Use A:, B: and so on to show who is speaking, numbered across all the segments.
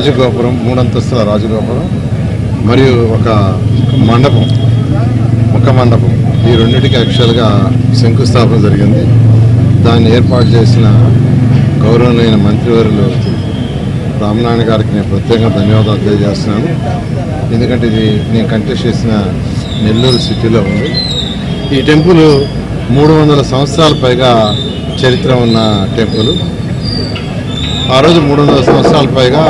A: రాజగోపురం మూడంతస్తుల రాజగోపురం మరియు ఒక మండపం ఒక మండపం. ఈ రెండింటికి యాక్చువల్గా శంకుస్థాపన జరిగింది. దాన్ని ఏర్పాటు చేసిన గౌరవనీయ మంత్రివర్యులు రామనారాయణ గారికి నేను ప్రత్యేకంగా ధన్యవాదాలు తెలియజేస్తున్నాను. ఎందుకంటే ఇది నేను కంటెస్ట్ చేసిన నెల్లూరు సిటీలో ఉంది. ఈ టెంపుల్ మూడు వందల సంవత్సరాల పైగా చరిత్ర ఉన్న టెంపుల్. ఆ రోజు మూడు వందల సంవత్సరాల పైగా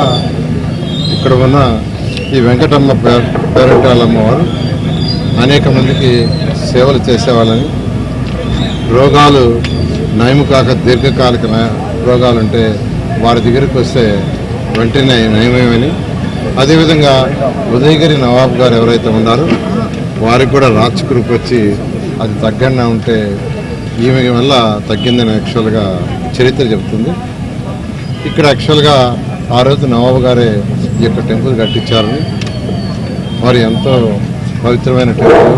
A: ఇక్కడ ఉన్న ఈ వెంకటమ్మ పేర వారు అనేక మందికి సేవలు చేసేవాళ్ళని. రోగాలు నయము కాక దీర్ఘకాలిక న- రోగాలుంటే వారి దగ్గరికి వస్తే వెంటనే నయమేమని. అదేవిధంగా ఉదయగిరి నవాబ్ గారు ఎవరైతే ఉన్నారో వారికి కూడా రాచకురుకు వచ్చి అది తగ్గండా ఉంటే ఈమె వల్ల తగ్గిందని యాక్చువల్గా చరిత్ర చెబుతుంది. ఇక్కడ యాక్చువల్గా ఆ రోజు నవాబు గారే ఈ యొక్క టెంపుల్ కట్టించారని. వారు ఎంతో పవిత్రమైన టెంపుల్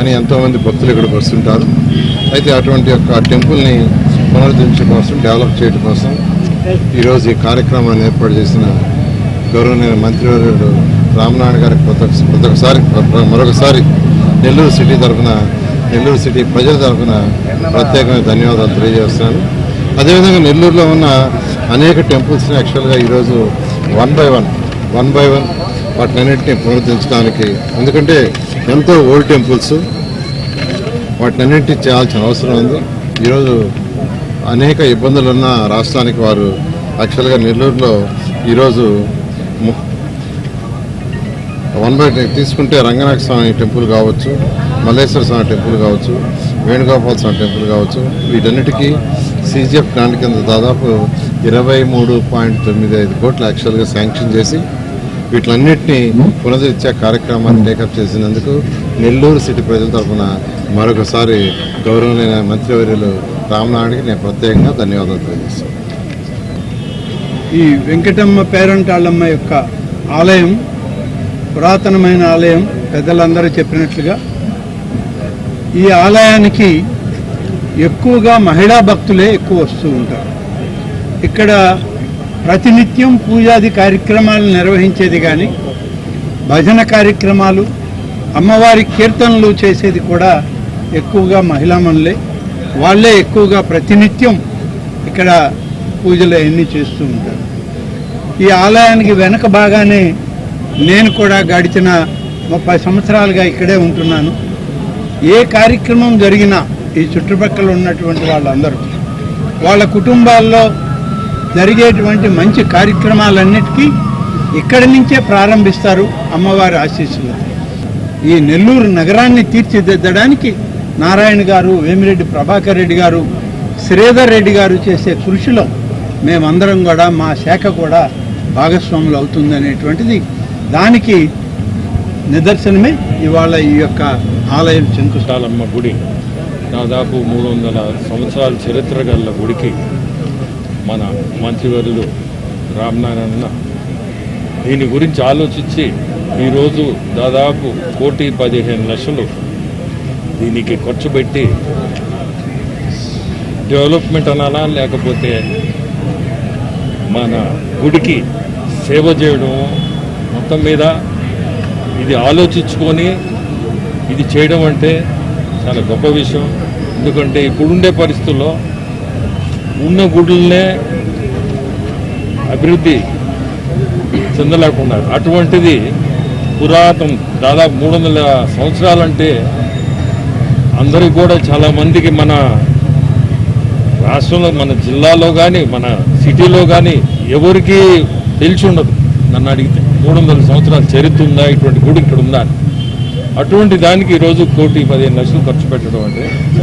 A: అని ఎంతోమంది భక్తులు ఇక్కడికి వస్తుంటారు. అయితే అటువంటి యొక్క టెంపుల్ని పునరుద్ధరించడం కోసం డెవలప్ చేయడం కోసం ఈరోజు ఈ కార్యక్రమాన్ని ఏర్పాటు చేసిన గౌరవనీయ మంత్రివర్యుడు రామనారాయణ గారికి ప్రతొకసారి మరొకసారి నెల్లూరు సిటీ తరఫున నెల్లూరు సిటీ ప్రజల తరఫున ప్రత్యేకమైన ధన్యవాదాలు తెలియజేస్తున్నాను. అదేవిధంగా నెల్లూరులో ఉన్న అనేక టెంపుల్స్ని యాక్చువల్గా ఈరోజు one by one one by one వాటినన్నింటినీ పునరుద్ధరించడానికి. ఎందుకంటే ఎంతో ఓల్డ్ టెంపుల్స్ వాటినన్నింటినీ చేయాల్సిన అవసరం ఉంది. ఈరోజు అనేక ఇబ్బందులు ఉన్న రాష్ట్రానికి వారు యాక్చువల్గా నెల్లూరులో ఈరోజు వన్ బై తీసుకుంటే రంగనాథ స్వామి టెంపుల్ కావచ్చు మల్లేశ్వర స్వామి టెంపుల్ కావచ్చు వేణుగోపాల స్వామి టెంపుల్ కావచ్చు. వీటన్నిటికీ సీజీఎఫ్ గ్రాంట్ కింద దాదాపు ఇరవై మూడు పాయింట్ తొమ్మిది ఐదు కోట్లు యాక్చువల్గా శాంక్షన్ చేసి వీటిలన్నింటినీ పునరుద్ధరించే కార్యక్రమాన్ని టేకప్ చేసినందుకు నెల్లూరు సిటీ ప్రజల తరఫున మరొకసారి గౌరవనీయ మంత్రివర్యులు రామనాయుడికి నేను ప్రత్యేకంగా ధన్యవాదాలు తెలియజేస్తాను.
B: ఈ వెంకటమ్మ పేరంటాళ్ళమ్మ యొక్క ఆలయం పురాతనమైన ఆలయం పెద్దలందరూ చెప్పినట్లుగా ఈ ఆలయానికి ఎక్కువగా మహిళా భక్తులే ఎక్కువ వస్తూ ఉంటారు. ఇక్కడ ప్రతినిత్యం పూజాది కార్యక్రమాలు నిర్వహించేది కానీ భజన కార్యక్రమాలు అమ్మవారి కీర్తనలు చేసేది కూడా ఎక్కువగా మహిళామణులే వాళ్ళే ఎక్కువగా ప్రతినిత్యం ఇక్కడ పూజలు అవన్నీ చేస్తూ ఉంటారు. ఈ ఆలయానికి వెనక బాగానే నేను కూడా గడిచిన ముప్పై సంవత్సరాలుగా ఇక్కడే ఉంటున్నాను. ఏ కార్యక్రమం జరిగినా ఈ చుట్టుపక్కల ఉన్నటువంటి వాళ్ళందరూ వాళ్ళ కుటుంబాల్లో జరిగేటువంటి మంచి కార్యక్రమాలన్నిటికీ ఇక్కడి నుంచే ప్రారంభిస్తారు అమ్మవారి ఆశీస్సులు. ఈ నెల్లూరు నగరాన్ని తీర్చిదిద్దడానికి నారాయణ గారు వేమిరెడ్డి ప్రభాకర్ రెడ్డి గారు శ్రీధర్ రెడ్డి గారు చేసే కృషిలో మేమందరం కూడా మా శాఖ కూడా భాగస్వాములు అవుతుందనేటువంటిది దానికి నిదర్శనమే ఇవాళ ఈ యొక్క ఆలయం శంకు
C: గుడి దాదాపు మూడు వందల సంవత్సరాల చరిత్ర గల గుడికి మన మంత్రివర్యులు రామనారాయణ దీని గురించి ఆలోచించి ఈరోజు దాదాపు కోటి పదిహేను లక్షలు దీనికి ఖర్చు పెట్టి డెవలప్మెంట్ అనాలా లేకపోతే మన గుడికి సేవ చేయడం మొత్తం మీద ఇది ఆలోచించుకొని ఇది చేయడం అంటే చాలా గొప్ప విషయం. ఎందుకంటే ఇప్పుడుండే పరిస్థితుల్లో ఉన్న గుడులనే అభివృద్ధి చెందలేకున్నారు. అటువంటిది పురాతన దాదాపు మూడు వందల సంవత్సరాలంటే అందరికి కూడా చాలా మందికి మన రాష్ట్రంలో మన జిల్లాలో కానీ మన సిటీలో కానీ ఎవరికి తెలిసి ఉండదు నన్ను అడిగితే. మూడు వందల సంవత్సరాల చరిత్ర ఉందా? ఇటువంటి గుడి ఇక్కడ ఉందా అని. అటువంటి దానికి ఈరోజు కోటి పదిహేను లక్షలు ఖర్చు పెట్టడం అంటే